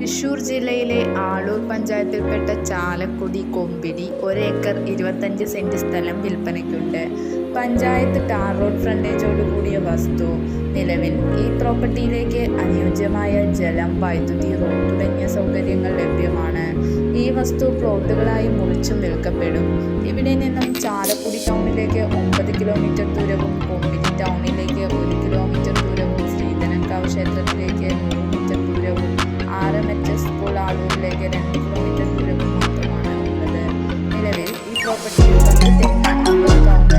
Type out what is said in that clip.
തൃശൂർ ജില്ലയിലെ ആളൂർ പഞ്ചായത്തിൽപ്പെട്ട ചാലക്കുടി കൊമ്പിടി ഒരേക്കർ ഇരുപത്തഞ്ച് സെന്റ് സ്ഥലം വിൽപ്പനയ്ക്കുണ്ട്. പഞ്ചായത്ത് ടാർ റോഡ് ഫ്രണ്ടേജോട് കൂടിയ വസ്തു. നിലവിൽ ഈ പ്രോപ്പർട്ടിയിലേക്ക് അനുയോജ്യമായ ജലം വൈദ്യുതി റോഡ് തുടങ്ങിയ സൗകര്യങ്ങൾ ലഭ്യമാണ്. ഈ വസ്തു പ്ലോട്ടുകളായി മുറിച്ചും വിൽക്കപ്പെടും. ഇവിടെ നിന്നും ചാലക്കുടി ടൗണിലേക്ക് ഒമ്പത് കിലോമീറ്റർ ദൂരവും പാരമെറ്റസ് സ്കൂൾ ആലൂരിലേക്ക് രണ്ട് കിലോമീറ്റർ ദൂരവും മാത്രമാണ് ഉള്ളത് നിലവിൽ ഈ പ്രോപ്പർട്ടിയിൽ വന്ന് തെങ്ങ് അമ്പത് കൗണ്ട്